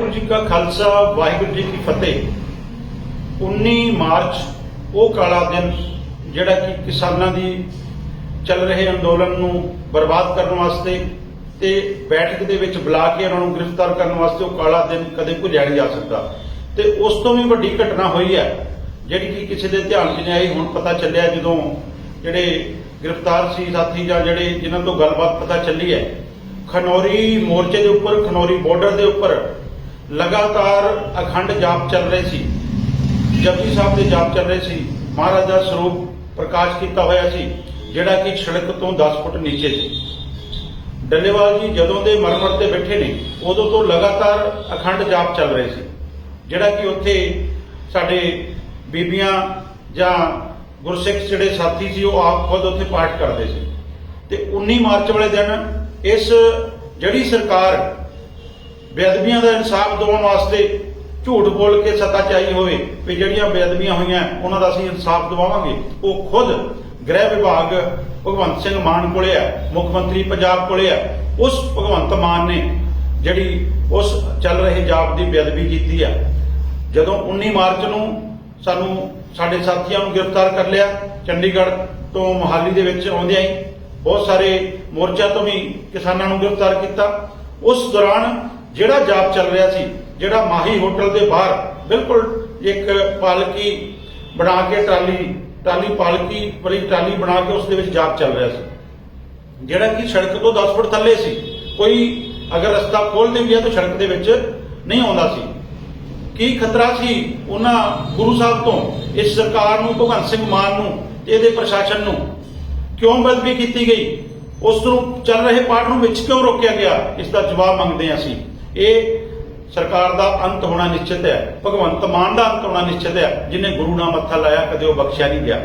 ਵਾਹਿਗੁਰੂ ਜੀ ਕਾ ਖਾਲਸਾ, ਵਾਹਿਗੁਰੂ ਜੀ ਕੀ ਫਤਿਹ। 19 ਮਾਰਚ, ਉਹ ਕਾਲਾ ਦਿਨ ਜਿਹੜਾ ਕਿ ਕਿਸਾਨਾਂ ਦੀ ਚੱਲ ਰਹੇ ਅੰਦੋਲਨ ਨੂੰ ਬਰਬਾਦ ਕਰਨ ਵਾਸਤੇ ਤੇ ਬੈਠਕ ਦੇ ਵਿੱਚ ਬੁਲਾ ਕੇ ਉਹਨਾਂ ਨੂੰ ਗ੍ਰਿਫਤਾਰ ਕਰਨ ਵਾਸਤੇ ਉਹ ਕਾਲਾ ਦਿਨ ਕਦੇ ਭੁੱਲਿਆ ਨਹੀਂ ਜਾ ਸਕਦਾ। ਤੇ ਉਸ ਤੋਂ ਵੀ ਵੱਡੀ ਘਟਨਾ ਹੋਈ ਹੈ, ਜਿਹੜੀ ਕਿ ਕਿਸੇ ਦੇ ਧਿਆਨ 'ਚ ਨਹੀਂ ਆਈ, ਹੁਣ ਪਤਾ ਚੱਲਿਆ ਜਦੋਂ ਜਿਹੜੇ ਗ੍ਰਿਫਤਾਰ ਸੀ ਸਾਥੀ ਜਾਂ ਜਿਹੜੇ ਜਿਨ੍ਹਾਂ ਤੋਂ ਗੱਲਬਾਤ ਪਤਾ ਚੱਲੀ ਹੈ, ਖਨੌਰੀ ਮੋਰਚੇ ਦੇ ਉੱਪਰ, ਖਨੌਰੀ ਬਾਰਡਰ ਦੇ ਉੱਪਰ ਲਗਾਤਾਰ ਅਖੰਡ ਜਾਪ ਚੱਲ ਰਹੇ ਸੀ। ਜਪਜੀ ਸਾਹਿਬ ਦੇ ਜਾਪ ਚੱਲ ਰਹੇ ਸੀ। ਮਹਾਰਾਜ ਦਾ ਸਰੂਪ ਪ੍ਰਕਾਸ਼ ਕੀਤਾ ਹੋਇਆ ਸੀ, ਜਿਹੜਾ ਕਿ ਸੜਕ ਤੋਂ 10 ਫੁੱਟ ਨੀਚੇ ਸੀ। ਡੱਲੇਵਾਲ ਜੀ ਜਦੋਂ ਦੇ ਮਰਮਰ ਤੇ ਬੈਠੇ ਨੇ, ਉਦੋਂ ਤੋਂ ਲਗਾਤਾਰ ਅਖੰਡ ਜਾਪ ਚੱਲ ਰਹੇ ਸੀ। ਜਿਹੜਾ ਕਿ ਉੱਥੇ ਸਾਡੇ ਬੀਬੀਆਂ ਜਾਂ ਗੁਰਸਿੱਖ ਜਿਹੜੇ ਸਾਥੀ ਸੀ, ਉਹ ਆਪ ਖੁਦ ਉੱਥੇ ਪਾਠ ਕਰਦੇ ਸੀ। ਤੇ 19 ਮਾਰਚ ਵਾਲੇ ਦਿਨ ਇਸ ਜਿਹੜੀ ਸਰਕਾਰ ਬੇਅਦਬੀਆਂ ਦਾ ਇਨਸਾਫ ਦਿਵਾਉਣ ਵਾਸਤੇ ਝੂਠ ਬੋਲ ਕੇ ਸੱਤਾ ਚਾਈ ਹੋਵੇ ਵੀ ਜਿਹੜੀਆਂ ਬੇਅਦਬੀਆਂ ਹੋਈਆਂ, ਉਹਨਾਂ ਦਾ ਅਸੀਂ ਇਨਸਾਫ ਦਿਵਾਵਾਂਗੇ। ਉਹ ਖੁਦ ਗ੍ਰਹਿ ਵਿਭਾਗ ਭਗਵੰਤ ਸਿੰਘ ਮਾਨ ਕੋਲੇ ਆ, ਮੁੱਖ ਮੰਤਰੀ ਪੰਜਾਬ ਕੋਲੇ ਆ, ਉਸ ਭਗਵੰਤ ਮਾਨ ਨੇ ਜਿਹੜੀ ਉਸ ਚੱਲ ਰਹੇ ਜਾਪ ਦੀ ਬੇਅਦਬੀ ਕੀਤੀ ਆ। ਜਦੋਂ 19 ਮਾਰਚ ਨੂੰ ਸਾਨੂੰ ਸਾਡੇ ਸਾਥੀਆਂ ਨੂੰ ਗ੍ਰਿਫਤਾਰ ਕਰ ਲਿਆ, ਚੰਡੀਗੜ੍ਹ ਤੋਂ ਮੋਹਾਲੀ ਦੇ ਵਿੱਚ ਆਉਂਦਿਆਂ ਹੀ ਬਹੁਤ ਸਾਰੇ ਮੋਰਚਾ ਤੋਂ ਵੀ ਕਿਸਾਨਾਂ ਨੂੰ ਗ੍ਰਿਫਤਾਰ ਕੀਤਾ। ਉਸ ਦੌਰਾਨ ਜਿਹੜਾ ਜਾਪ ਚੱਲ ਰਿਹਾ ਸੀ, ਜਿਹੜਾ ਮਾਹੀ ਹੋਟਲ ਦੇ ਬਾਹਰ, ਬਿਲਕੁਲ ਇੱਕ ਪਾਲਕੀ ਬਣਾ ਕੇ ਟਰਾਲੀ ਟਰਾਲੀ ਪਾਲਕੀ ਵਾਲੀ ਟਰਾਲੀ ਬਣਾ ਕੇ ਉਸ ਦੇ ਵਿੱਚ ਜਾਪ ਚੱਲ ਰਿਹਾ ਸੀ। ਜਿਹੜਾ ਕਿ ਸੜਕ ਤੋਂ 10 ਫੁੱਟ ਥੱਲੇ ਸੀ। ਕੋਈ ਅਗਰ ਰਸਤਾ ਖੋਲ੍ਹਦੇ ਵੀ ਆ ਤਾਂ ਸੜਕ ਦੇ ਵਿੱਚ ਨਹੀਂ ਆਉਂਦਾ ਸੀ। ਕੀ ਖਤਰਾ ਸੀ ਉਹਨਾਂ ਗੁਰੂ ਸਾਹਿਬ ਤੋਂ, ਇਸ ਸਰਕਾਰ ਨੂੰ, ਭਗਵੰਤ ਸਿੰਘ ਮਾਨ ਨੂੰ ਤੇ ਇਹਦੇ ਪ੍ਰਸ਼ਾਸਨ ਨੂੰ? ਕਿਉਂ ਬਦਬੀ ਕੀਤੀ ਗਈ? ਉਸ ਨੂੰ ਚੱਲ ਰਹੇ ਪਾਠ ਨੂੰ ਵਿੱਚ ਕਿਉਂ ਰੋਕਿਆ ਗਿਆ? ਇਸ ਦਾ ਜਵਾਬ ਮੰਗਦੇ ਹਾਂ ਅਸੀਂ। ਇਹ ਸਰਕਾਰ ਦਾ ਅੰਤ ਹੋਣਾ ਨਿਸ਼ਚਿਤ ਹੈ, ਭਗਵੰਤ ਮਾਨ ਦਾ ਅੰਤ ਹੋਣਾ ਨਿਸ਼ਚਿਤ ਹੈ, ਜਿਨੇ ਗੁਰੂ ਨਾਲ ਮੱਥਾ ਲਾਇਆ, ਕਦੇ ਉਹ ਬਖਸ਼ਿਆ ਨਹੀਂ ਗਿਆ।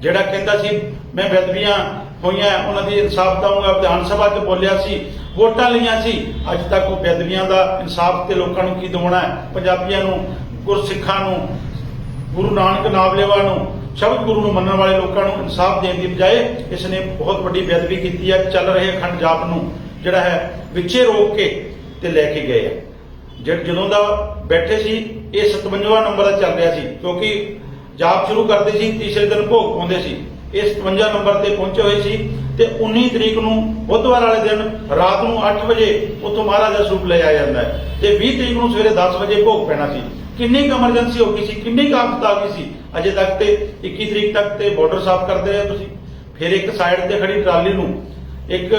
ਜਿਹੜਾ ਕਹਿੰਦਾ ਸੀ, ਮੈਂ ਬੇਦਬੀਆਂ ਹੋਈਆਂ, ਉਹਨਾਂ ਦੀ ਇਨਸਾਫ ਦਊਂਗਾ ਵਿਧਾਨ ਸਭਾ 'ਚ ਬੋਲਿਆ ਸੀ, ਵੋਟਾਂ ਲਈਆਂ ਸੀ। ਅੱਜ ਤੱਕ ਉਹ ਬੇਦਬੀਆਂ ਦਾ ਇਨਸਾਫ ਤੇ ਲੋਕਾਂ ਨੂੰ ਕੀ ਦਵਾਉਣਾ ਹੈ? ਪੰਜਾਬੀਆਂ ਨੂੰ, ਗੁਰਸਿੱਖਾਂ ਨੂੰ, ਗੁਰੂ ਨਾਨਕ ਨਾਵਲੇਵਾ ਨੂੰ ਸ਼ਬਦ ਗੁਰੂ ਨੂੰ ਮੰਨਣ ਵਾਲੇ ਲੋਕਾਂ ਨੂੰ ਇਨਸਾਫ ਦੇਣ ਦੀ ਬਜਾਏ ਇਸ ਨੇ ਬਹੁਤ ਵੱਡੀ ਬੇਅਦਬੀ ਕੀਤੀ ਹੈ, ਚੱਲ ਰਹੇ ਅਖੰਡ ਜਾਪ ਨੂੰ, ਜਿਹੜਾ ਹੈ, ਵਿੱਚੇ ਰੋਕ ਕੇ ਤੇ ਲੈ ਕੇ ਗਏ ਆ। ਜਦੋਂ ਦਾ ਬੈਠੇ ਸੀ, ਇਹ 57ਵਾਂ ਨੰਬਰ ਦਾ ਚੱਲ ਰਿਹਾ ਸੀ, ਕਿਉਂਕਿ ਜਾਪ ਸ਼ੁਰੂ ਕਰਦੇ ਸੀ, ਤੀਸਰੇ ਦਿਨ ਭੋਗ ਪਾਉਂਦੇ ਸੀ। ਇਹ 57 ਨੰਬਰ ਤੇ ਪਹੁੰਚੇ ਹੋਏ ਸੀ ਤੇ 19 ਤਰੀਕ ਨੂੰ ਬੁੱਧਵਾਰ ਵਾਲੇ ਦਿਨ ਰਾਤ ਨੂੰ 8 ਵਜੇ ਉੱਥੋਂ ਮਹਾਰਾਜ ਦਾ ਸਰੂਪ ਲੈ ਆਇਆ ਜਾਂਦਾ ਹੈ। ਤੇ 20 ਤਰੀਕ ਨੂੰ ਸਵੇਰੇ 10 ਵਜੇ ਭੋਗ ਪੈਣਾ ਸੀ। ਕਿੰਨੀ ਕੁ ਐਮਰਜੈਂਸੀ ਹੋ ਗਈ ਸੀ, ਕਿੰਨੀ ਕੁ ਆਫਤ ਆ ਗਈ ਸੀ, ਅਜੇ ਤੱਕ ਤੇ 21 ਤਰੀਕ ਤੱਕ ਤੇ ਬਾਰਡਰ ਸਾਫ਼ ਕਰਦੇ ਰਹੇ ਤੁਸੀਂ। ਫਿਰ ਇੱਕ ਸਾਈਡ ਤੇ ਖੜੀ ਟਰਾਲੀ ਨੂੰ ਇੱਕ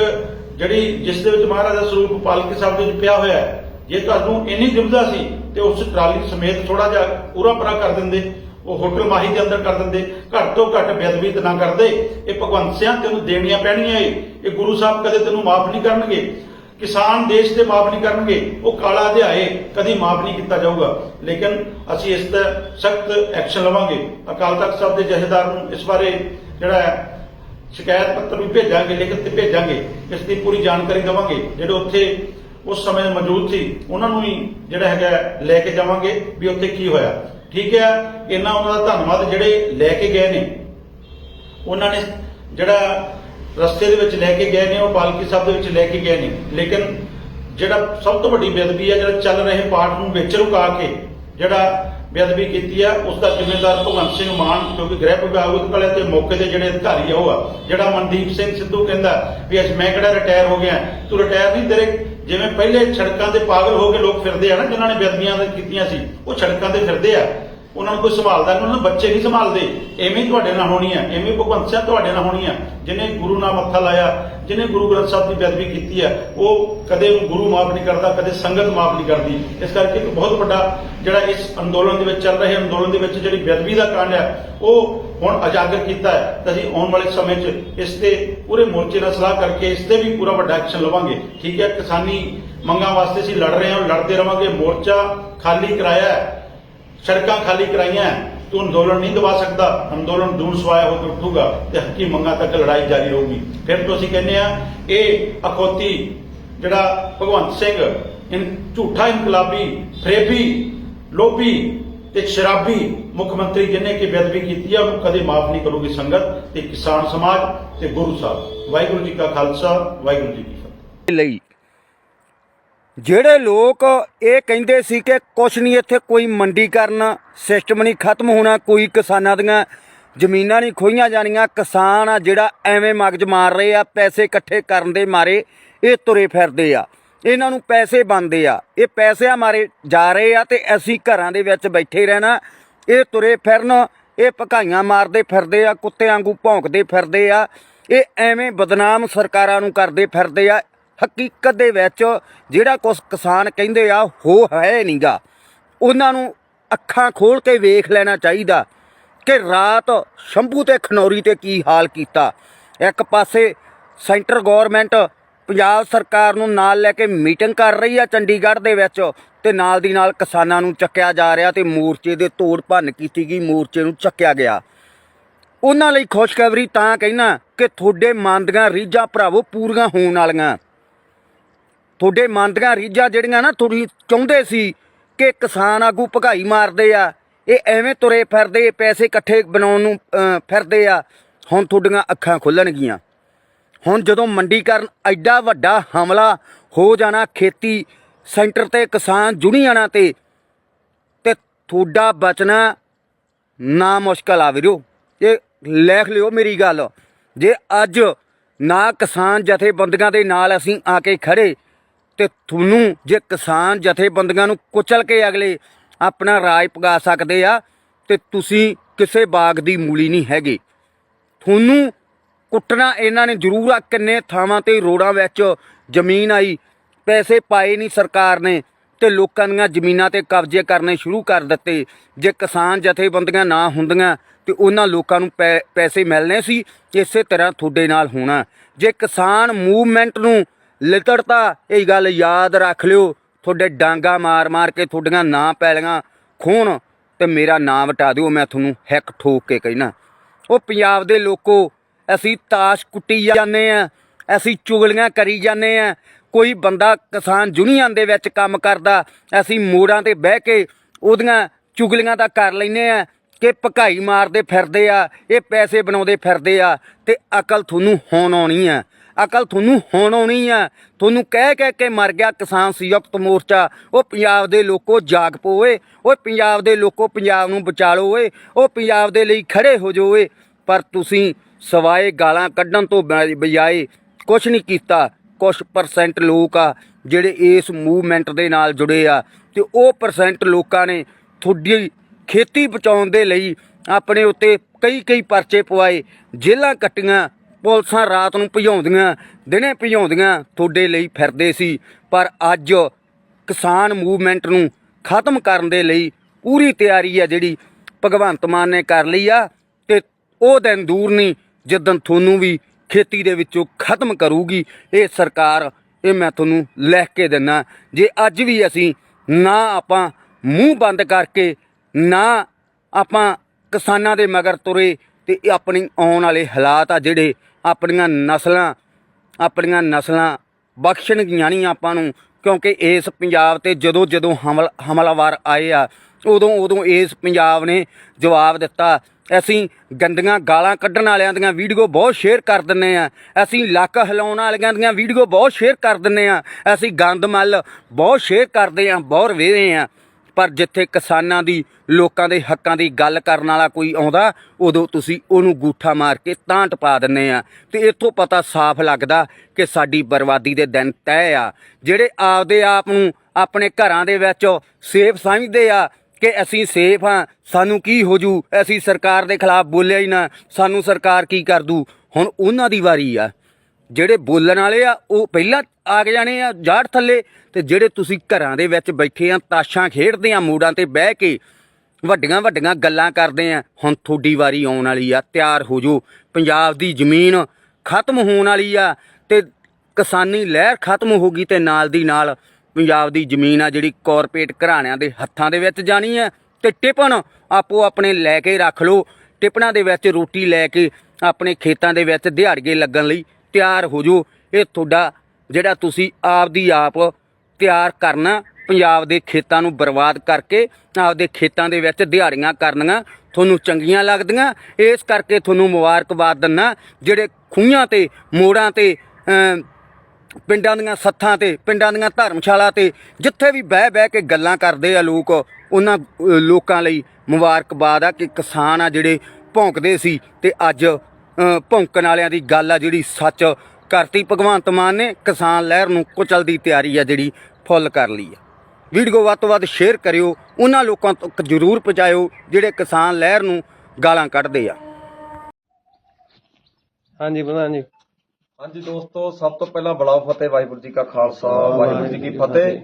ਜਿਹੜੀ ਜਿਸ ਦੇ ਵਿੱਚ ਮਹਾਰਾਜਾ ਸਰੂਪ ਪਾਲਕੀ ਸਾਹਿਬ ਦੇ ਵਿੱਚ ਪਿਆ ਹੋਇਆ ਹੈ, ਜੇ ਤੁਹਾਨੂੰ ਇੰਨੀ ਦੁਬਿਧਾ ਸੀ ਤੇ ਉਸ ਟਰਾਲੀ ਸਮੇਤ ਥੋੜਾ ਜਿਹਾ ਪੂਰਾ ਪਰਾ ਕਰ ਦਿੰਦੇ, ਉਹ ਹੋਟਲ ਮਾਹੀ ਦੇ ਅੰਦਰ ਕਰ ਦਿੰਦੇ, ਘੱਟ ਤੋਂ ਘੱਟ ਬੇਅਦਬੀ ਨਾ ਕਰਦੇ, ਇਹ ਭਗਵੰਤ ਸਿਆਂ ਤੈਨੂੰ ਦੇਣੀਆਂ ਪੈਣੀਆਂ ਏ। ਇਹ ਗੁਰੂ ਸਾਹਿਬ ਕਦੇ ਤੈਨੂੰ ਮਾਫ ਨਹੀਂ ਕਰਨਗੇ। ਕਿਸਾਨ ਦੇਸ਼ ਤੇ ਮਾਫ ਨਹੀਂ ਕਰਨਗੇ। ਉਹ ਕਾਲਾ ਅਧਿਆਏ, ਕਦੀ ਮਾਫ ਨਹੀਂ ਕੀਤਾ ਜਾਊਗਾ। ਲੇਕਿਨ ਅਸੀਂ ਇਸ ਤੇ ਸਖਤ ਐਕਸ਼ਨ ਲਵਾਂਗੇ। ਅਕਾਲ ਤਖਤ ਸਾਹਿਬ ਦੇ ਜਥੇਦਾਰ ਨੂੰ ਇਸ ਬਾਰੇ ਜਿਹੜਾ ਹੈ ਸ਼ਿਕਾਇਤ ਪੱਤਰ ਵੀ ਭੇਜਾਂਗੇ, ਲਿਖਤ ਤੇ ਭੇਜਾਂਗੇ, ਇਸ ਦੀ ਪੂਰੀ ਜਾਣਕਾਰੀ ਦੇਵਾਂਗੇ। ਜਿਹੜੇ ਉੱਥੇ ਉਸ ਸਮੇਂ ਮੌਜੂਦ ਸੀ, ਉਹਨਾਂ ਨੂੰ ਹੀ ਜਿਹੜਾ ਹੈਗਾ ਲੈ ਕੇ ਜਾਵਾਂਗੇ ਵੀ ਉੱਥੇ ਕੀ ਹੋਇਆ। ਠੀਕ ਹੈ ਇਹਨਾਂ ਉਹਨਾਂ ਦਾ ਧੰਨਵਾਦ ਜਿਹੜੇ ਲੈ ਕੇ ਗਏ ਨੇ। ਉਹਨਾਂ ਨੇ ਜਿਹੜਾ ਰਸਤੇ ਦੇ ਵਿੱਚ ਲੈ ਕੇ ਗਏ ਨੇ, ਉਹ ਪਾਲਕੀ ਸਾਹਿਬ ਦੇ ਵਿੱਚ ਲੈ ਕੇ ਗਏ ਨੇ। ਲੇਕਿਨ ਜਿਹੜਾ ਸਭ ਤੋਂ ਵੱਡੀ ਬੇਅਦਬੀ ਹੈ, ਜਿਹੜਾ ਚੱਲ ਰਹੇ ਪਾਠ ਨੂੰ ਵਿੱਚ ਰੁਕਾ ਕੇ, ਜਿਹੜਾ ਬੇਅਦਬੀ ਕੀਤੀ ਆ, ਉਸ ਦਾ ਜ਼ਿੰਮੇਦਾਰ ਭਗਵੰਤ ਸਿੰਘ ਮਾਨ, ਕਿਉਂਕਿ ਗ੍ਰਹਿ ਵਿਭਾਗ ਉਤਕਲੇ ਤੇ ਮੌਕੇ ਤੇ ਜਿਹੜੇ ਅਧਿਕਾਰੀ ਆ ਉਹ ਆ, ਜਿਹੜਾ ਮਨਦੀਪ ਸਿੰਘ ਸਿੱਧੂ ਕਹਿੰਦਾ ਵੀ ਅੱਜ ਮੈਂ ਕਿਹੜਾ ਰਿਟਾਇਰ ਹੋ ਗਿਆ, ਤੂੰ ਰਿਟਾਇਰ ਨਹੀਂ, ਤੇਰੇ ਜਿਵੇਂ ਪਹਿਲੇ ਸੜਕਾਂ ਤੇ ਪਾਗਲ ਹੋ ਕੇ ਲੋਕ ਫਿਰਦੇ ਆ ਨਾ, ਜਿਨ੍ਹਾਂ ਨੇ ਬੇਅਦਬੀਆਂ ਕੀਤੀਆਂ ਸੀ, ਉਹ ਸੜਕਾਂ ਤੇ ਫਿਰਦੇ ਆ। ਉਹਨਾਂ ਨੂੰ ਕੋਈ ਸੰਭਾਲਦਾ ਨਹੀਂ, ਉਹਨਾਂ ਨੂੰ ਬੱਚੇ ਨਹੀਂ ਸੰਭਾਲਦੇ। ਐਵੇਂ ਤੁਹਾਡੇ ਨਾਲ ਹੋਣੀ ਹੈ ਐਵੇਂ ਭਗਵੰਤ ਸਿੰਘ ਤੁਹਾਡੇ ਨਾਲ ਹੋਣੀ ਹੈ ਜਿਹਨੇ ਗੁਰੂ ਨਾਲ ਮੱਥਾ ਲਾਇਆ, ਜਿਹਨੇ ਗੁਰੂ ਗ੍ਰੰਥ ਸਾਹਿਬ ਦੀ ਬੇਅਦਬੀ ਕੀਤੀ ਹੈ ਉਹ ਕਦੇ ਗੁਰੂ ਮਾਫ ਨਹੀਂ ਕਰਦਾ, ਕਦੇ ਸੰਗਤ ਮਾਫ ਨਹੀਂ ਕਰਦੀ। ਇਸ ਕਰਕੇ ਇੱਕ ਬਹੁਤ ਵੱਡਾ ਜਿਹੜਾ ਇਸ ਅੰਦੋਲਨ ਦੇ ਵਿੱਚ ਚੱਲ ਰਹੇ ਅੰਦੋਲਨ ਦੇ ਵਿੱਚ ਜਿਹੜੀ ਬੇਅਦਬੀ ਦਾ ਕਾਂਡ ਹੈ ਉਹ ਹੁਣ ਉਜਾਗਰ ਕੀਤਾ ਹੈ। ਤਾਂ ਅਸੀਂ ਆਉਣ ਵਾਲੇ ਸਮੇਂ 'ਚ ਇਸ ਤੇ ਪੂਰੇ ਮੋਰਚੇ ਨਾਲ ਸਲਾਹ ਕਰਕੇ ਇਸ ਤੇ ਵੀ ਪੂਰਾ ਵੱਡਾ ਐਕਸ਼ਨ ਲਵਾਂਗੇ। ਠੀਕ ਹੈ, ਕਿਸਾਨੀ ਮੰਗਾਂ ਵਾਸਤੇ ਅਸੀਂ ਲੜ ਰਹੇ ਹਾਂ, ਲੜਦੇ ਰਵਾਂਗੇ। ਮੋਰਚਾ ਖਾਲੀ ਕਰਾਇਆ ਹੈ। ਸੜਕਾਂ ਖਾਲੀ ਕਰਾਈਆਂ ਤੂੰ ਅੰਦੋਲਨ ਨਹੀਂ ਦਬਾ ਸਕਦਾ, ਅੰਦੋਲਨ ਦੂਰ ਸਵਾਇਆ ਹੋ ਕੇ ਉੱਠੂਗਾ ਤੇ ਹੱਕੀ ਮੰਗਾਂ ਤੱਕ ਲੜਾਈ ਜਾਰੀ ਰਹੂਗੀ। ਫਿਰ ਤੋਂ ਅਸੀਂ ਕਹਿੰਦੇ ਆ ਇਹ ਅਖੌਤੀ ਜਿਹੜਾ ਭਗਵੰਤ ਸਿੰਘ, ਇਨ, ਝੂਠਾ ਇਨਕਲਾਬੀ, ਫਰੇਬੀ, ਲੋਭੀ ਤੇ ਸ਼ਰਾਬੀ ਮੁੱਖ ਮੰਤਰੀ ਜਿਹਨੇ ਕਿ ਬੇਅਦਬੀ ਕੀਤੀ ਆ ਉਹਨੂੰ ਕਦੇ ਮਾਫ ਨਹੀਂ ਕਰੂਗੀ ਸੰਗਤ ਤੇ ਕਿਸਾਨ ਸਮਾਜ ਤੇ ਗੁਰੂ ਸਾਹਿਬ। ਵਾਹਿਗੁਰੂ ਜੀ ਕਾ ਖਾਲਸਾ, ਵਾਹਿਗੁਰੂ ਜੀ ਕੀ ਫਤਿਹ। ਲਈ ਜਿਹੜੇ ਲੋਕ ਇਹ ਕਹਿੰਦੇ ਸੀ ਕਿ ਕੁਛ ਨਹੀਂ, ਇੱਥੇ ਕੋਈ ਮੰਡੀਕਰਨ ਸਿਸਟਮ ਨਹੀਂ ਖਤਮ ਹੋਣਾ, ਕੋਈ ਕਿਸਾਨਾਂ ਦੀਆਂ ਜ਼ਮੀਨਾਂ ਨਹੀਂ ਖੋਈਆਂ ਜਾਣੀਆਂ, ਕਿਸਾਨ ਆ ਜਿਹੜਾ ਐਵੇਂ ਮਗਜ ਮਾਰ ਰਹੇ ਆ, ਪੈਸੇ ਇਕੱਠੇ ਕਰਨ ਦੇ ਮਾਰੇ, ਇਹ ਤੁਰੇ ਫਿਰਦੇ ਆ। ਇਹਨਾਂ ਨੂੰ ਪੈਸੇ ਬਣਦੇ ਆ। ਇਹ ਪੈਸਿਆਂ ਮਾਰੇ ਜਾ ਰਹੇ ਆ ਤੇ ਅਸੀਂ ਘਰਾਂ ਦੇ ਵਿੱਚ ਬੈਠੇ ਰਹਿਣਾ, ਇਹ ਤੁਰੇ ਫਿਰਨ, ਇਹ ਭਕਾਈਆਂ ਮਾਰਦੇ ਫਿਰਦੇ ਆ, ਕੁੱਤੇ ਵਾਂਗੂ ਭੌਂਕਦੇ ਫਿਰਦੇ ਆ, ਇਹ ਐਵੇਂ ਬਦਨਾਮ ਸਰਕਾਰਾਂ ਨੂੰ ਕਰਦੇ ਫਿਰਦੇ ਆ ਹਕੀਕਤ ਦੇ ਵਿੱਚ ਜਿਹੜਾ ਕੁਝ ਕਿਸਾਨ ਕਹਿੰਦੇ ਆ ਹੋ ਹੈ ਨਹੀਂਗਾ ਉਹਨਾਂ ਨੂੰ ਅੱਖਾਂ ਖੋਲ ਕੇ ਵੇਖ ਲੈਣਾ ਚਾਹੀਦਾ ਕਿ ਰਾਤ ਸ਼ੰਭੂ ਤੇ ਖਨੌਰੀ ਤੇ ਕੀ ਹਾਲ ਕੀਤਾ। ਇੱਕ ਪਾਸੇ ਸੈਂਟਰ ਗਵਰਨਮੈਂਟ ਪੰਜਾਬ ਸਰਕਾਰ ਨੂੰ ਨਾਲ ਲੈ ਕੇ ਮੀਟਿੰਗ ਕਰ ਰਹੀ ਆ ਚੰਡੀਗੜ੍ਹ ਦੇ ਵਿੱਚ ਤੇ ਨਾਲ ਦੀ ਨਾਲ ਕਿਸਾਨਾਂ ਨੂੰ ਚੱਕਿਆ ਜਾ ਰਿਹਾ ਤੇ ਮੋਰਚੇ ਦੇ ਤੋੜ ਭੰਨ ਕੀਤੀ ਗਈ, ਮੋਰਚੇ ਨੂੰ ਚੱਕਿਆ ਗਿਆ। ਉਹਨਾਂ ਲਈ ਖੁਸ਼ਖਬਰੀ ਤਾਂ ਕਹਿਣਾ ਕਿ ਤੁਹਾਡੇ ਮਨ ਦੀਆਂ ਰੀਝਾਂ ਭਰਾਵੋ ਪੂਰੀਆਂ ਹੋਣ ਵਾਲੀਆਂ। ਤੁਹਾਡੇ ਮਨ ਦੀਆਂ ਰੀਝਾਂ ਜਿਹੜੀਆਂ ਨਾ ਤੁਸੀਂ ਚਾਹੁੰਦੇ ਸੀ ਕਿ ਕਿਸਾਨ ਆਗੂ ਭਗਾਈ ਮਾਰਦੇ ਆ, ਇਹ ਐਵੇਂ ਤੁਰੇ ਫਿਰਦੇ ਪੈਸੇ ਇਕੱਠੇ ਬਣਾਉਣ ਨੂੰ ਫਿਰਦੇ ਆ, ਹੁਣ ਤੁਹਾਡੀਆਂ ਅੱਖਾਂ ਖੁੱਲਣਗੀਆਂ। ਹੁਣ ਜਦੋਂ ਮੰਡੀਕਰਨ ਐਡਾ ਵੱਡਾ ਹਮਲਾ ਹੋ ਜਾਣਾ ਖੇਤੀ ਸੈਂਟਰ ਤੇ, ਕਿਸਾਨ ਜੁਨੀਆਣਾ ਤੇ ਤੇ ਤੁਹਾਡਾ ਬਚਣਾ ਨਾ ਮੁਸ਼ਕਲ ਆ ਵੀਰੋ। ਇਹ ਲਿਖ ਲਿਓ ਮੇਰੀ ਗੱਲ, ਜੇ ਅੱਜ ਨਾ ਕਿਸਾਨ ਜਥੇਬੰਦੀਆਂ ਦੇ ਨਾਲ ਅਸੀਂ ਆ ਕੇ ਖੜੇ ਤੇ ਤੁਹਾਨੂੰ ਜੇ ਕਿਸਾਨ ਜਥੇਬੰਦੀਆਂ ਨੂੰ ਕੁਚਲ ਕੇ ਅਗਲੇ ਆਪਣਾ ਰਾਜ ਪਗਾ ਸਕਦੇ ਆ, ਤੇ ਤੁਸੀਂ ਕਿਸੇ ਬਾਗ ਦੀ ਮੂਲੀ ਨਹੀਂ ਹੈਗੇ। ਤੁਹਾਨੂੰ ਕੁੱਟਣਾ ਇਹਨਾਂ ਨੇ ਜ਼ਰੂਰ ਆ, ਕਿੰਨੇ ਥਾਵਾਂ ਤੇ ਰੋਡਾਂ ਵਿੱਚ ਜ਼ਮੀਨ ਆਈ, ਪੈਸੇ ਪਾਏ ਨਹੀਂ ਸਰਕਾਰ ਨੇ, ਤੇ ਲੋਕਾਂ ਦੀਆਂ ਜ਼ਮੀਨਾਂ ਤੇ ਕਬਜ਼ੇ ਕਰਨੇ ਸ਼ੁਰੂ ਕਰ ਦਿੱਤੇ। ਜੇ ਕਿਸਾਨ ਜਥੇਬੰਦੀਆਂ ਨਾ ਹੁੰਦੀਆਂ, ਤੇ ਉਹਨਾਂ ਲੋਕਾਂ ਨੂੰ ਪੈ- ਪੈਸੇ ਮਿਲਣੇ ਸੀ, ਇਸੇ ਤਰ੍ਹਾਂ ਤੁਹਾਡੇ ਨਾਲ ਹੋਣਾ। ਜੇ ਕਿਸਾਨ ਮੂਵਮੈਂਟ ਨੂੰ ਲਿਤੜਤਾ, ਇਹ ਗੱਲ ਯਾਦ ਰੱਖ ਲਿਓ। ਤੁਹਾਡੇ ਡਾਂਗਾ ਮਾਰ ਮਾਰ ਕੇ ਤੁਹਾਡੀਆਂ ਨਾਂ ਪੈਲੀਆਂ ਖੂਨ ਤੇ ਮੇਰਾ ਨਾਂ ਵਟਾ ਦਿਓ, ਮੈਂ ਤੁਹਾਨੂੰ ਹੈਕ ਠੋਕ ਕੇ ਕਹਿਣਾ। ਉਹ ਪੰਜਾਬ ਦੇ ਲੋਕੋ, ਅਸੀਂ ਤਾਸ਼ ਕੁੱਟੀ ਜਾਂਦੇ ਆ, ਅਸੀਂ ਚੁਗਲੀਆਂ ਕਰੀ ਜਾਂਦੇ ਆ। ਕੋਈ ਬੰਦਾ ਕਿਸਾਨ ਯੂਨੀਅਨ ਦੇ ਵਿੱਚ ਕੰਮ ਕਰਦਾ, ਅਸੀਂ ਮੋੜਾਂ ਤੇ ਬਹਿ ਕੇ ਉਹਦੀਆਂ ਚੁਗਲੀਆਂ ਤਾਂ ਕਰ ਲੈਨੇ ਆ ਕਿ ਭਕਾਈ ਮਾਰਦੇ ਫਿਰਦੇ ਆ, ਇਹ ਪੈਸੇ ਬਣਾਉਂਦੇ ਫਿਰਦੇ ਆ ਤੇ ਅਕਲ ਤੁਹਾਨੂੰ ਹੋਣ ਆਉਣੀ ਆ। ਅਕਲ ਤੁਹਾਨੂੰ ਹੁਣ ਆਉਣੀ ਆ। ਤੁਹਾਨੂੰ ਕਹਿ ਕਹਿ ਕੇ ਮਰ ਗਿਆ ਕਿਸਾਨ ਸੰਯੁਕਤ ਮੋਰਚਾ। ਉਹ ਪੰਜਾਬ ਦੇ ਲੋਕੋ ਜਾਗ ਪੋਏ ਓਏ ਪੰਜਾਬ ਦੇ ਲੋਕੋ ਪੰਜਾਬ ਨੂੰ ਬਚਾ ਲਓ ਓਏ ਉਹ ਪੰਜਾਬ ਦੇ ਲਈ ਖੜੇ ਹੋ ਜਾਓ ਓਏ ਪਰ ਤੁਸੀਂ ਸਵਾਏ ਗਾਲਾਂ ਕੱਢਣ ਤੋਂ ਬ- ਬਜਾਏ ਕੁਝ ਨਹੀਂ ਕੀਤਾ। ਕੁਝ ਪਰਸੈਂਟ ਲੋਕ ਆ ਜਿਹੜੇ ਇਸ ਮੂਵਮੈਂਟ ਦੇ ਨਾਲ ਜੁੜੇ ਆ। ਤੇ ਉਹ ਪਰਸੈਂਟ ਲੋਕਾਂ ਨੇ ਤੁਹਾਡੀ ਖੇਤੀ ਬਚਾਉਣ ਦੇ ਲਈ ਆਪਣੇ ਉੱਤੇ ਕਈ ਕਈ ਪਰਚੇ ਪਵਾਏ। ਜੇਲਾਂ ਕੱਟੀਆਂ। ਪੁਲਿਸਾਂ ਰਾਤ ਨੂੰ ਭਜਾਉਂਦੀਆਂ, ਦਿਨੇ ਭਜਾਉਂਦੀਆਂ ਤੁਹਾਡੇ ਲਈ ਫਿਰਦੇ ਸੀ। ਪਰ ਅੱਜ ਕਿਸਾਨ ਮੂਵਮੈਂਟ ਨੂੰ ਖਤਮ ਕਰਨ ਦੇ ਲਈ ਪੂਰੀ ਤਿਆਰੀ ਆ ਜਿਹੜੀ ਭਗਵੰਤ ਮਾਨ ਨੇ ਕਰ ਲਈ ਆ ਤੇ ਉਹ ਦਿਨ ਦੂਰ ਨਹੀਂ ਜਦੋਂ ਤੁਹਾਨੂੰ ਵੀ ਖੇਤੀ ਦੇ ਵਿੱਚੋਂ ਖਤਮ ਕਰੂਗੀ, ਇਹ ਸਰਕਾਰ, ਇਹ ਮੈਂ ਤੁਹਾਨੂੰ ਲਿਖ ਕੇ ਦਿੰਨਾ। ਜੇ ਅੱਜ ਵੀ ਅਸੀਂ ਨਾ ਆਪਾਂ ਮੂੰਹ ਬੰਦ ਕਰਕੇ, ਨਾ ਆਪਾਂ ਕਿਸਾਨਾਂ ਦੇ ਮਗਰ ਤੁਰੇ ਤੇ ਇਹ ਆਪਣੀ ਆਉਣ ਵਾਲੇ ਹਾਲਾਤ ਆ ਜਿਹੜੇ ਆਪਣੀਆਂ ਨਸਲਾਂ ਆਪਣੀਆਂ ਨਸਲਾਂ ਬਖਸ਼ਣਗੀਆਂ ਨਹੀਂ ਆਪਾਂ ਨੂੰ, ਕਿਉਂਕਿ ਇਸ ਪੰਜਾਬ ਤੇ ਜਦੋਂ ਜਦੋਂ ਹਮਲ, ਹਮਲਾਵਰ ਆਏ ਆ, ਉਦੋਂ ਉਦੋਂ ਇਸ ਪੰਜਾਬ ਨੇ ਜਵਾਬ ਦਿੱਤਾ। ਅਸੀਂ ਗੰਦੀਆਂ ਗਾਲਾਂ ਕੱਢਣ ਵਾਲਿਆਂ ਦੀਆਂ ਵੀਡੀਓ ਬਹੁਤ ਸ਼ੇਅਰ ਕਰ ਦਿੰਨੇ ਆ। ਅਸੀਂ ਲੱਕ ਹਿਲਾਉਣ ਵਾਲਿਆਂ ਦੀਆਂ ਵੀਡੀਓ ਬਹੁਤ ਸ਼ੇਅਰ ਕਰ ਦਿੰਨੇ ਆ। ਅਸੀਂ ਗੰਦ ਮੱਲ ਬਹੁਤ ਸ਼ੇਅਰ ਕਰਦੇ ਆ, ਬਹੁਤ ਵੇਦੇ ਆ। ਪਰ ਜਿੱਥੇ ਕਿਸਾਨਾਂ ਦੀ, ਲੋਕਾਂ ਦੇ ਹੱਕਾਂ ਦੀ ਗੱਲ ਕਰਨ ਵਾਲਾ ਕੋਈ ਆਉਂਦਾ, ਉਦੋਂ ਤੁਸੀਂ ਉਹਨੂੰ ਗੂਠਾ ਮਾਰ ਕੇ ਤਾਂਟ ਪਾ ਦਿੰਨੇ ਆ। ਤੇ ਇੱਥੋਂ ਪਤਾ ਸਾਫ਼ ਲੱਗਦਾ ਕਿ ਸਾਡੀ ਬਰਬਾਦੀ ਦੇ ਦਿਨ ਤੈਅ ਆ। ਜਿਹੜੇ ਆਪਦੇ ਆਪ ਨੂੰ ਆਪਣੇ ਘਰਾਂ ਦੇ ਵਿੱਚ ਸੇਫ ਸਮਝਦੇ ਆ ਕਿ ਅਸੀਂ ਸੇਫ ਹਾਂ, ਸਾਨੂੰ ਕੀ ਹੋ ਜੂ? ਅਸੀਂ ਸਰਕਾਰ ਦੇ ਖਿਲਾਫ ਬੋਲਿਆ ਹੀ ਨਾ, ਸਾਨੂੰ ਸਰਕਾਰ ਕੀ ਕਰ ਦੂ? ਹੁਣ ਉਹਨਾਂ ਦੀ ਵਾਰੀ ਆ। ਜਿਹੜੇ ਬੋਲਣ ਵਾਲੇ ਆ, ਉਹ ਪਹਿਲਾਂ ਆ ਕੇ ਜਾਣੇ ਆ ਜਾੜ ਥੱਲੇ। ਤੇ ਜਿਹੜੇ ਤੁਸੀਂ ਘਰਾਂ ਦੇ ਵਿੱਚ ਬੈਠੇ ਆ, ਤਾਸ਼ਾਂ ਖੇਡਦੇ ਆ ਮੂਡਾਂ ਤੇ ਬਹਿ ਕੇ ਵੱਡੀਆਂ ਵੱਡੀਆਂ ਗੱਲਾਂ ਕਰਦੇ ਆ, ਹੁਣ ਤੁਹਾਡੀ ਵਾਰੀ ਆਉਣ ਵਾਲੀ ਆ, ਤਿਆਰ ਹੋ ਜੋ ਪੰਜਾਬ ਦੀ ਜ਼ਮੀਨ ਖਤਮ ਹੋਣ ਵਾਲੀ ਆ ਤੇ ਕਿਸਾਨੀ ਲਹਿਰ ਖਤਮ ਹੋ ਗਈ ਤੇ ਨਾਲ ਦੀ ਨਾਲ ਪੰਜਾਬ ਦੀ ਜ਼ਮੀਨ ਆ ਜਿਹੜੀ ਕਾਰਪੋਰੇਟ ਘਰਾਣਿਆਂ ਦੇ ਹੱਥਾਂ ਦੇ ਵਿੱਚ ਜਾਣੀ ਹੈ ਤੇ ਟਿਪਣ ਆਪੋ ਆਪਣੇ ਲੈ ਕੇ ਰੱਖ ਲਓ। ਟਿਪਣਾਂ ਦੇ ਵਿੱਚ ਰੋਟੀ ਲੈ ਕੇ ਆਪਣੇ ਖੇਤਾਂ ਦੇ ਵਿੱਚ ਦਿਹਾੜੀਏ ਲੱਗਣ ਲਈ ਤਿਆਰ ਹੋ ਜਾਓ। ਇਹ ਤੁਹਾਡਾ ਜਿਹੜਾ ਤੁਸੀਂ ਆਪ ਦੀ ਆਪ ਤਿਆਰ ਕਰਨਾ, ਪੰਜਾਬ ਦੇ ਖੇਤਾਂ ਨੂੰ ਬਰਬਾਦ ਕਰਕੇ ਆਪਦੇ ਖੇਤਾਂ ਦੇ ਵਿੱਚ ਦਿਹਾੜੀਆਂ ਕਰਨੀਆਂ, ਤੁਹਾਨੂੰ ਚੰਗੀਆਂ ਲੱਗਦੀਆਂ। ਇਸ ਕਰਕੇ ਤੁਹਾਨੂੰ ਮੁਬਾਰਕਬਾਦ ਦਿੰਨਾ, ਜਿਹੜੇ ਖੂਹਾਂ ਤੇ, ਮੋੜਾਂ ਤੇ ਪਿੰਡਾਂ ਦੀਆਂ ਸੱਥਾਂ ਤੇ, ਪਿੰਡਾਂ ਦੀਆਂ ਧਰਮਸ਼ਾਲਾ ਤੇ, ਜਿੱਥੇ ਵੀ ਬਹਿ ਬਹਿ ਕੇ ਗੱਲਾਂ ਕਰਦੇ ਆ ਲੋਕ, ਉਹਨਾਂ ਲੋਕਾਂ ਲਈ ਮੁਬਾਰਕਬਾਦ ਆ ਕਿ ਕਿਸਾਨ ਆ ਜਿਹੜੇ ਭੌਂਕਦੇ ਸੀ ਤੇ ਅੱਜ ਭੌਂਕਣ ਵਾਲਿਆਂ ਦੀ ਗੱਲ ਆ ਜਿਹੜੀ ਸੱਚ। ਕਰਤੀ ਭਗਵੰਤ ਮਾਨ ਨੇ ਕਿਸਾਨ ਲਹਿਰ ਨੂੰ ਕੁਚਲ ਦੀ ਤਿਆਰੀ ਆ ਜਿਹੜੀ ਫੁੱਲ ਕਰ ਲਈ ਆ। ਵੀਡੀਓ ਵੱਧ ਤੋਂ ਵੱਧ ਸ਼ੇਅਰ ਕਰਿਓ ਉਹਨਾਂ ਲੋਕਾਂ ਤੱਕ ਜ਼ਰੂਰ ਪਹੁੰਚਾਇਓ ਜਿਹੜੇ ਕਿਸਾਨ ਲਹਿਰ ਨੂੰ ਗਾਲਾਂ ਕੱਢਦੇ ਆ। ਹਾਂਜੀ ਪ੍ਰਧਾਨ ਜੀ। ਹਾਂਜੀ ਦੋਸਤੋ ਸਭ ਤੋਂ ਪਹਿਲਾਂ ਬਲਾਉ ਫਤਿਹ ਵਾਹਿਗੁਰੂ ਜੀ ਕਾ ਖਾਲਸਾ ਵਾਹਿਗੁਰੂ ਜੀ ਕੀ ਫਤਿਹ।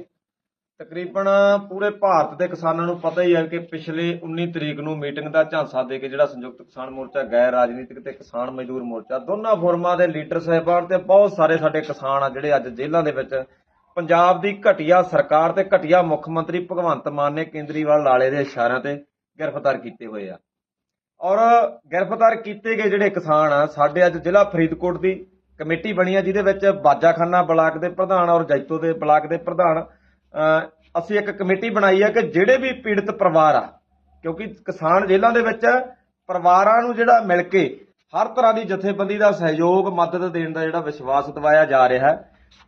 ਤਕਰੀਬਨ ਪੂਰੇ ਭਾਰਤ ਦੇ ਕਿਸਾਨਾਂ ਨੂੰ ਪਤਾ ਹੀ ਹੈ ਕਿ ਪਿਛਲੇ 19 ਤਰੀਕ ਨੂੰ ਮੀਟਿੰਗ ਦਾ ਝਾਂਸਾ ਦੇ ਕੇ ਜਿਹੜਾ ਸੰਯੁਕਤ ਕਿਸਾਨ ਮੋਰਚਾ, ਗੈਰ ਰਾਜਨੀਤਿਕ ਤੇ ਕਿਸਾਨ ਮਜ਼ਦੂਰ ਮੋਰਚਾ, ਦੋਨਾਂ ਫੋਰਮਾਂ ਦੇ ਲੀਡਰ ਸਾਹਿਬਾਨ ਤੇ ਬਹੁਤ ਸਾਰੇ ਸਾਡੇ ਕਿਸਾਨ ਆ ਜਿਹੜੇ ਅੱਜ ਜੇਲ੍ਹਾਂ ਦੇ ਵਿੱਚ। ਪੰਜਾਬ ਦੀ ਘਟੀਆ ਸਰਕਾਰ ਤੇ ਘਟੀਆ ਮੁੱਖ ਮੰਤਰੀ ਭਗਵੰਤ ਮਾਨ ਨੇ ਕੇਂਦਰੀਵਾਲ ਲਾਲੇ ਦੇ ਇਸ਼ਾਰਿਆਂ ਤੇ ਗ੍ਰਿਫਤਾਰ ਕੀਤੇ ਹੋਏ ਆ। ਔਰ ਗ੍ਰਿਫਤਾਰ ਕੀਤੇ ਗਏ ਜਿਹੜੇ ਕਿਸਾਨ ਆ, ਸਾਡੇ ਅੱਜ ਜ਼ਿਲ੍ਹਾ ਫਰੀਦਕੋਟ ਦੀ ਕਮੇਟੀ ਬਣੀ ਆ, ਜਿਹਦੇ ਵਿੱਚ ਬਾਜਾਖਾਨਾ ਬਲਾਕ ਦੇ ਪ੍ਰਧਾਨ ਔਰ ਜੈਤੋ ਦੇ ਬਲਾਕ ਦੇ ਪ੍ਰਧਾਨ ਅਸੀਂ ਇੱਕ ਕਮੇਟੀ ਬਣਾਈ ਹੈ ਕਿ ਜਿਹੜੇ ਵੀ ਪੀੜਤ ਪਰਿਵਾਰ ਆ, ਕਿਉਂਕਿ ਕਿਸਾਨ ਜੇਲ੍ਹਾਂ ਦੇ ਵਿੱਚ ਪਰਿਵਾਰਾਂ ਨੂੰ ਜਿਹੜਾ ਮਿਲ ਕੇ ਹਰ ਤਰ੍ਹਾਂ ਦੀ ਜਥੇਬੰਦੀ ਦਾ ਸਹਿਯੋਗ, ਮਦਦ ਦੇਣ ਦਾ ਜਿਹੜਾ ਵਿਸ਼ਵਾਸ ਦਿਵਾਇਆ ਜਾ ਰਿਹਾ ਹੈ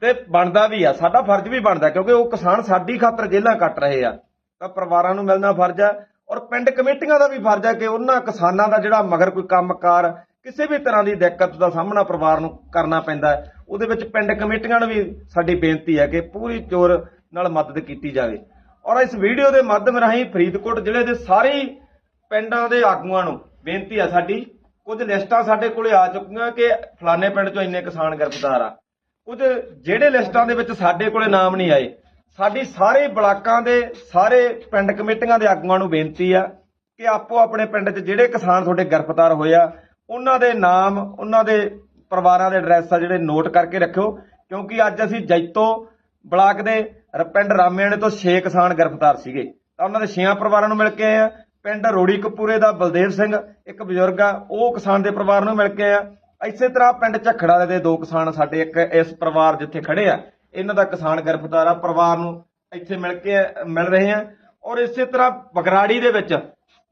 ਤੇ ਬਣਦਾ ਵੀ ਆ, ਸਾਡਾ ਫਰਜ਼ ਵੀ ਬਣਦਾ ਕਿਉਂਕਿ ਉਹ ਕਿਸਾਨ ਸਾਡੀ ਖਾਤਰ ਜੇਲ੍ਹਾਂ ਕੱਟ ਰਹੇ ਆ, ਤਾਂ ਪਰਿਵਾਰਾਂ ਨੂੰ ਮਿਲਣਾ ਫਰਜ਼ ਆ ਔਰ ਪਿੰਡ ਕਮੇਟੀਆਂ ਦਾ ਵੀ ਫਰਜ਼ ਆ ਕਿ ਉਹਨਾਂ ਕਿਸਾਨਾਂ ਦਾ ਜਿਹੜਾ ਮਗਰ ਕੋਈ ਕੰਮਕਾਰ, ਕਿਸੇ ਵੀ ਤਰ੍ਹਾਂ ਦੀ ਦਿੱਕਤ ਦਾ ਸਾਹਮਣਾ ਪਰਿਵਾਰ ਨੂੰ ਕਰਨਾ ਪੈਂਦਾ ਉਹਦੇ ਵਿੱਚ ਪਿੰਡ ਕਮੇਟੀਆਂ ਨੂੰ ਵੀ ਸਾਡੀ ਬੇਨਤੀ ਹੈ ਕਿ ਪੂਰੀ ਜ਼ੋਰ ਨਾਲ ਮਦਦ ਕੀਤੀ ਜਾਵੇ। ਔਰ ਇਸ ਵੀਡੀਓ ਦੇ ਮਾਧਿਅਮ ਰਾਹੀਂ ਫਰੀਦਕੋਟ ਜ਼ਿਲ੍ਹੇ ਦੇ ਸਾਰੇ ਪਿੰਡਾਂ ਦੇ ਆਗੂਆਂ ਨੂੰ ਬੇਨਤੀ ਆ ਸਾਡੀ, ਕੁਝ ਲਿਸਟਾਂ ਸਾਡੇ ਕੋਲੇ ਆ ਚੁੱਕੀਆਂ ਕਿ ਫਲਾਣੇ ਪਿੰਡ ਚੋਂ ਇੰਨੇ ਕਿਸਾਨ ਗ੍ਰਿਫਤਾਰ ਆ। ਕੁਝ ਜਿਹੜੇ ਲਿਸਟਾਂ ਦੇ ਵਿੱਚ ਸਾਡੇ ਕੋਲੇ ਨਾਮ ਨਹੀਂ ਆਏ, ਸਾਡੀ ਸਾਰੇ ਬਲਾਕਾਂ ਦੇ ਸਾਰੇ ਪਿੰਡ ਕਮੇਟੀਆਂ ਦੇ ਆਗੂਆਂ ਨੂੰ ਬੇਨਤੀ ਆ ਕਿ ਆਪੋ ਆਪਣੇ ਪਿੰਡ 'ਚ ਜਿਹੜੇ ਕਿਸਾਨ ਤੁਹਾਡੇ ਗ੍ਰਿਫਤਾਰ ਹੋਏ ਆ, ਉਹਨਾਂ ਦੇ ਨਾਮ, ਉਹਨਾਂ ਦੇ ਪਰਿਵਾਰਾਂ ਦੇ ਐਡਰੈਸ ਆ ਜਿਹੜੇ ਨੋਟ ਕਰਕੇ ਰੱਖਿਓ, ਕਿਉਂਕਿ ਅੱਜ ਅਸੀਂ ਜੈਤੋ ਬਲਾਕ ਦੇ ਪਿੰਡ ਰਾਮੇਣੇ ਤੋਂ 6 ਕਿਸਾਨ ਗ੍ਰਿਫਤਾਰ ਸੀਗੇ। ਤਾਂ ਉਹਨਾਂ ਦੇ 6 ਪਰਿਵਾਰਾਂ ਨੂੰ ਮਿਲ ਕੇ ਆਏ ਆ। ਪਿੰਡ ਰੋੜੀ ਕਪੂਰੇ ਦਾ ਬਲਦੇਵ ਸਿੰਘ, ਇੱਕ ਬਜ਼ੁਰਗ ਆ, ਉਹ ਕਿਸਾਨ ਦੇ ਪਰਿਵਾਰ ਨੂੰ ਮਿਲ ਕੇ ਆਏ ਆ। ਇਸੇ ਤਰ੍ਹਾਂ ਪਿੰਡ ਝਖੜਾ ਦੇ ਦੋ ਕਿਸਾਨ ਸਾਡੇ ਇੱਕ ਇਸ ਪਰਿਵਾਰ ਜਿੱਥੇ ਖੜੇ ਆ। ਇਹਨਾਂ ਦਾ ਕਿਸਾਨ ਗ੍ਰਿਫਤਾਰ ਆ, ਪਰਿਵਾਰ ਨੂੰ ਇੱਥੇ ਮਿਲ ਕੇ, ਮਿਲ ਰਹੇ ਆ। ਔਰ ਇਸੇ ਤਰ੍ਹਾਂ ਬਗਰਾੜੀ ਦੇ ਵਿੱਚ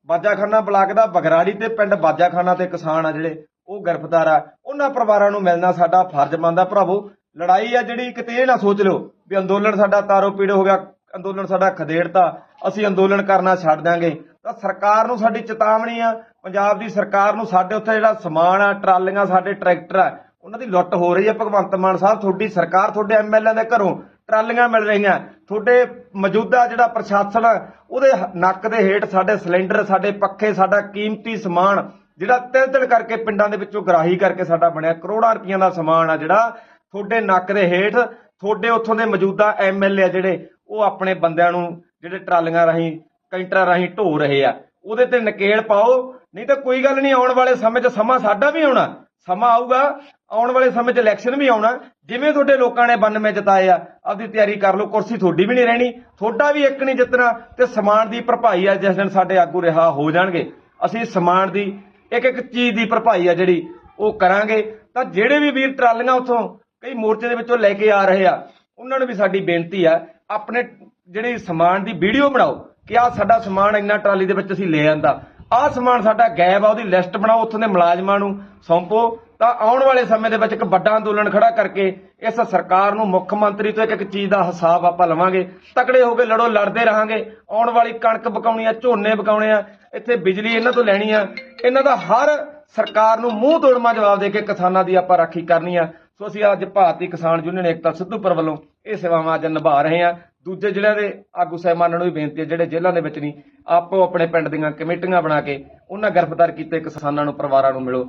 ਬਾਜਾਖਾਨਾ ਬਲਾਕ ਦਾ ਬਗਰਾੜੀ ਤੇ ਪਿੰਡ ਬਾਜਾਖਾਨਾ ਤੇ ਕਿਸਾਨ ਆ ਜਿਹੜੇ, ਉਹ ਗ੍ਰਿਫਤਾਰ ਆ। ਉਹਨਾਂ ਪਰਿਵਾਰਾਂ ਨੂੰ ਮਿਲਣਾ ਸਾਡਾ ਫਰਜ਼ ਬਣਦਾ। ਭਰਾਵੋ, ਲੜਾਈ ਆ ਜਿਹੜੀ ਕਿਤੇ ਇਹ ਨਾ ਸੋਚ ਲਿਓ ਵੀ ਅੰਦੋਲਨ ਸਾਡਾ ਤਾਰੋ ਪੀੜ ਹੋ ਗਿਆ ਅੰਦੋਲਨ ਸਾਡਾ ਖਦੇੜਤਾ ਅਸੀਂ ਅੰਦੋਲਨ ਕਰਨਾ ਛੱਡ ਦਾਂਗੇ ਤਾਂ ਸਰਕਾਰ ਨੂੰ ਸਾਡੀ ਚੇਤਾਵਨੀ ਆ ਪੰਜਾਬ ਦੀ ਸਰਕਾਰ ਨੂੰ ਸਾਡੇ ਉੱਥੇ ਜਿਹੜਾ ਸਮਾਨ ਆ ਟਰਾਲੀਆਂ ਸਾਡੇ ਟਰੈਕਟਰ ਆ ਉਹਨਾਂ ਦੀ ਲੁੱਟ ਹੋ ਰਹੀ ਹੈ ਭਗਵੰਤ ਮਾਨ ਸਾਹਿਬ ਤੁਹਾਡੀ ਸਰਕਾਰ ਤੁਹਾਡੇ ਐਮਐਲਏ ਦੇ ਘਰੋਂ ਟਰਾਲੀਆਂ ਮਿਲ ਰਹੀਆਂ। ਤੁਹਾਡੇ ਮੌਜੂਦਾ ਜਿਹੜਾ ਪ੍ਰਸ਼ਾਸਨ ਆ, ਉਹਦੇ ਨੱਕ ਦੇ ਹੇਠ ਸਾਡੇ ਸਿਲੰਡਰ ਸਾਡੇ ਪੱਖੇ ਸਾਡਾ ਕੀਮਤੀ ਸਮਾਨ ਜਿਹੜਾ ਤਿਲ ਤਿਲ ਕਰਕੇ ਪਿੰਡਾਂ ਦੇ ਵਿੱਚੋਂ ਗਰਾਹੀ ਕਰਕੇ ਸਾਡਾ ਬਣਿਆ। ਕਰੋੜਾਂ ਰੁਪਈਆਂ ਦਾ ਸਮਾਨ ਆ ਜਿਹੜਾ ਤੁਹਾਡੇ ਨੱਕ ਦੇ ਹੇਠ ਤੁਹਾਡੇ ਉੱਥੋਂ ਦੇ ਮੌਜੂਦਾ ਐਮਐਲਏ ਆ ਜਿਹੜੇ, ਉਹ ਆਪਣੇ ਬੰਦਿਆਂ ਨੂੰ ਜਿਹੜੇ ਟਰਾਲੀਆਂ ਰਾਹੀਂ, ਕੈਂਟਰਾਂ ਰਾਹੀਂ ਢੋ ਰਹੇ ਆ। ਉਹਦੇ ਤੇ ਨਕੇਲ ਪਾਓ। ਨਹੀਂ ਤਾਂ ਕੋਈ ਗੱਲ ਨਹੀਂ, ਆਉਣ ਵਾਲੇ ਸਮੇਂ 'ਚ ਸਮਾਂ ਸਾਡਾ ਵੀ ਆਉਣਾ। ਸਮਾਂ ਆਊਗਾ, ਆਉਣ ਵਾਲੇ ਸਮੇਂ 'ਚ ਇਲੈਕਸ਼ਨ ਵੀ ਆਉਣਾ। ਜਿਵੇਂ ਤੁਹਾਡੇ ਲੋਕਾਂ ਨੇ 92 ਜਿਤਾਏ ਆ, ਆਪਦੀ ਤਿਆਰੀ ਕਰ ਲਓ, ਕੁਰਸੀ ਤੁਹਾਡੀ ਵੀ ਨਹੀਂ ਰਹਿਣੀ। ਤੁਹਾਡਾ ਵੀ ਇੱਕ ਨਹੀਂ ਜਿੱਤਣਾ ਤੇ ਸਮਾਨ ਦੀ ਭਰਪਾਈ ਆ, ਜਿਸ ਦਿਨ ਸਾਡੇ ਆਗੂ ਰਿਹਾ ਹੋ ਜਾਣਗੇ। ਅਸੀਂ ਸਮਾਨ ਦੀ ਇੱਕ ਇੱਕ ਚੀਜ਼ ਦੀ ਭਰਪਾਈ ਆ ਜਿਹੜੀ ਉਹ ਕਰਾਂਗੇ। ਤਾਂ ਜਿਹੜੇ ਵੀ ਵੀਰ ਟਰਾਲੀਆਂ ਉੱਥੋਂ ਕਈ ਮੋਰਚੇ ਦੇ ਵਿੱਚੋਂ ਲੈ ਕੇ ਆ ਰਹੇ ਆ। ਉਹਨਾਂ ਨੂੰ ਵੀ ਸਾਡੀ ਬੇਨਤੀ ਆ, ਆਪਣੇ ਜਿਹੜੀ ਸਮਾਨ ਦੀ ਵੀਡੀਓ ਬਣਾਓ ਕਿ ਆਹ ਸਾਡਾ ਸਮਾਨ ਇੰਨਾ ਟਰਾਲੀ ਦੇ ਵਿੱਚ ਅਸੀਂ ਲੈ ਆਂਦਾ। ਆਹ ਸਮਾਨ ਸਾਡਾ ਗਾਇਬ ਆ, ਉਹਦੀ ਲਿਸਟ ਬਣਾਓ, ਉੱਥੋਂ ਦੇ ਮੁਲਾਜ਼ਮਾਂ ਨੂੰ ਸੌਂਪੋ। ਤਾਂ ਆਉਣ ਵਾਲੇ ਸਮੇਂ ਦੇ ਵਿੱਚ ਇੱਕ ਵੱਡਾ ਅੰਦੋਲਨ ਖੜਾ ਕਰਕੇ ਇਸ ਸਰਕਾਰ ਨੂੰ ਮੁੱਖ ਮੰਤਰੀ ਤੋਂ ਇੱਕ ਇੱਕ ਚੀਜ਼ ਦਾ ਹਿਸਾਬ ਆਪਾਂ ਲਵਾਂਗੇ। ਤਕੜੇ ਹੋ ਕੇ ਲੜੋ, ਲੜਦੇ ਰਹਾਂਗੇ। ਆਉਣ ਵਾਲੀ ਕਣਕ ਬਕਾਉਣੀ ਆ, ਝੋਨੇ ਬਕਾਉਣੇ ਆ, ਇੱਥੇ ਬਿਜਲੀ ਇਹਨਾਂ ਤੋਂ ਲੈਣੀ ਆ। ਇਹਨਾਂ ਦਾ ਹਰ ਸਰਕਾਰ ਨੂੰ ਮੂੰਹ ਤੋੜਮਾ ਜਵਾਬ ਦੇ ਕੇ ਕਿਸਾਨਾਂ ਦੀ ਆਪਾਂ ਰਾਖੀ ਕਰਨੀ ਆ। ਸੋ ਅਸੀਂ ਅੱਜ ਭਾਰਤੀ ਕਿਸਾਨ ਯੂਨੀਅਨ ਏਕਤਾ ਸਿੱਧੂਪੁਰ ਵੱਲੋਂ ਇਹ ਸੇਵਾਵਾਂ ਅੱਜ ਨਿਭਾ ਰਹੇ ਹਾਂ। ਦੂਜੇ ਜ਼ਿਲ੍ਹਿਆਂ ਦੇ ਆਗੂ ਸਹਿਬਾਨਾਂ ਨੂੰ ਵੀ ਬੇਨਤੀ ਹੈ, ਜਿਹੜੇ ਜੇਲ੍ਹਾਂ ਦੇ ਵਿੱਚ ਨਹੀਂ ਆਪੋ ਆਪਣੇ ਪਿੰਡ ਦੀਆਂ ਕਮੇਟੀਆਂ ਬਣਾ ਕੇ ਉਹਨਾਂ ਗ੍ਰਿਫਤਾਰ ਕੀਤੇ ਕਿਸਾਨਾਂ ਨੂੰ, ਪਰਿਵਾਰਾਂ ਨੂੰ ਮਿਲੋ।